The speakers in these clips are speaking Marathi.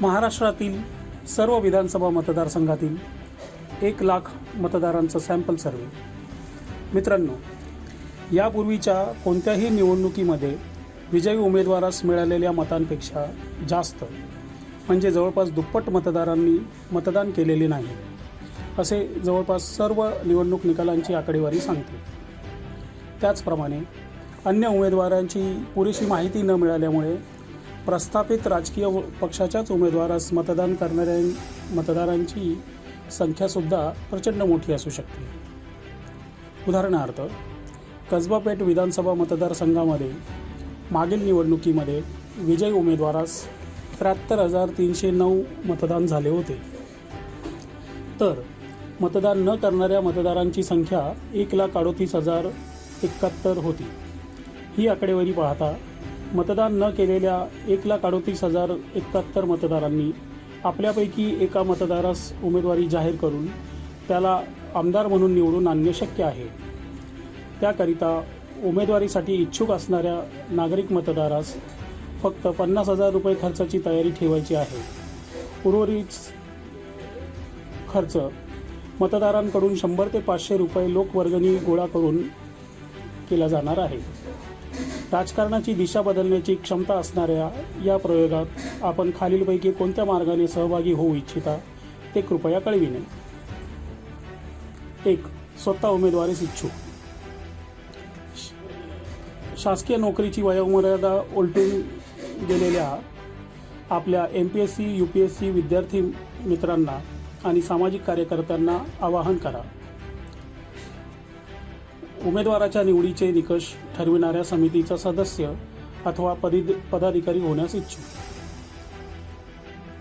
महाराष्ट्रातील सर्व विधानसभा मतदारसंघातील एक लाख मतदारांचं सॅम्पल सर्वे. मित्रांनो यापूर्वीच्या कोणत्याही निवडणुकीमध्ये विजयी उमेदवारास मिळालेल्या मतांपेक्षा जास्त म्हणजे जवळपास दुप्पट मतदारांनी मतदान केलेले नाही असे जवळपास सर्व निवडणूक निकालांची आकडेवारी सांगते. त्याचप्रमाणे अन्य उमेदवारांची पुरेशी माहिती न मिळाल्यामुळे प्रस्थापित राजकीय व- पक्षाच्याच उमेदवारास मतदान करणाऱ्या मतदारांची संख्यासुद्धा प्रचंड मोठी असू शकते. उदाहरणार्थ कसबापेठ विधानसभा मतदारसंघामध्ये मागील निवडणुकीमध्ये विजयी उमेदवारास त्र्याहत्तर हजार तीनशे नऊ मतदान झाले होते. तर मतदान न करणाऱ्या मतदारांची संख्या एक लाख अडोतीस हजार एकाहत्तर होती. ही आकडेवारी पाहता मतदान न केलेल्या एक लाख अडोतीस हजार एकाहत्तर मतदारांनी आपल्यापैकी एका मतदारास उमेदवारी जाहीर करून त्याला आमदार म्हणून निवडून आणणे शक्य आहे. त्याकरिता उमेदवारीसाठी इच्छुक असणाऱ्या नागरिक मतदारास फक्त पन्नास हजार रुपये खर्चाची तयारी ठेवायची आहे. उर्वरित खर्च मतदारांकडून शंभर ते पाचशे रुपये लोकवर्गणी गोळा करून केला जाणार आहे. राजकारणाची दिशा बदलण्याची क्षमता असणाऱ्या या प्रयोगात आपण खालीलपैकी कोणत्या मार्गाने सहभागी होऊ इच्छिता ते कृपया कळविणे. एक स्वतः उमेदवारीस इच्छुक शासकीय नोकरीची वयोमर्यादा उलटून गेलेल्या आपल्या M P S C U P S C विद्यार्थी मित्रांना आणि सामाजिक कार्यकर्त्यांना आवाहन करा. उमेदवाराच्या निवडीचे निकष ठरविणाऱ्या समितीचा सदस्य अथवा पदी पदाधिकारी होण्यास इच्छुक.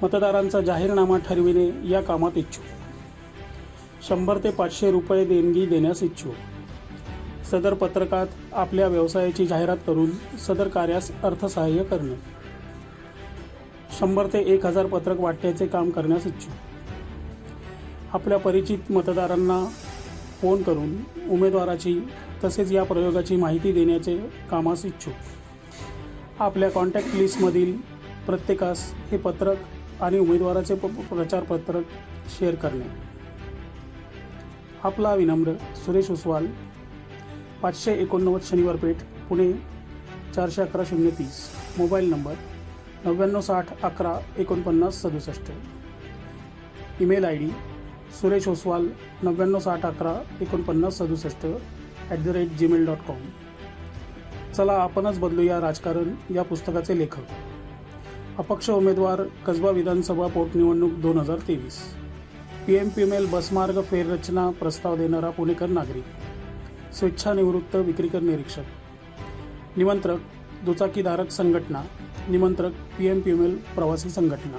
मतदारांचा जाहीरनामा ठरविणे या कामात इच्छुक. शंभर ते पाचशे रुपये देणगी देण्यास इच्छुक. सदर पत्रकात आपल्या व्यवसायाची जाहिरात करून सदर कार्यास अर्थसहाय्य करणे. शंभर ते एक हजार पत्रक वाटण्याचे काम करण्यास इच्छुक. आपल्या परिचित मतदारांना फोन करून उमेदवाराची तसेच या प्रयोगाची माहिती देण्याचे कामास इच्छुक. आपल्या कॉन्टॅक्ट लिस्टमधील प्रत्येकास हे पत्रक आणि उमेदवाराचे प प्रचारपत्रक शेअर करणे. आपला विनम्र सुरेश उस्वाल पाचशे एकोणनव्वद शनिवार पेठ पुणे चारशे अकरा शून्य तीस मोबाईल नंबर नव्याण्णव साठ अकरा एकोणपन्नास सदुसष्ट. Email I D Suresh Oswal नव्याण्णव साठ अकरा एकोणपन्नास सदुसष्ट at the rate Gmail dot com चला आपणच बदलूया राजकारण या पुस्तकाचे लेखक. अपक्ष उमेदवार कसबा विधानसभा पोटनिवडणूक दोन हजार तेवीस. P M P M L बसमार्ग फेररचना प्रस्ताव देणारा पुणेकर नागरिक. स्वेच्छानिवृत्त विक्रीकर निरीक्षक. निमंत्रक दुचाकीधारक संघटना. निमंत्रक पी एम पी एम प्रवासी संघटना.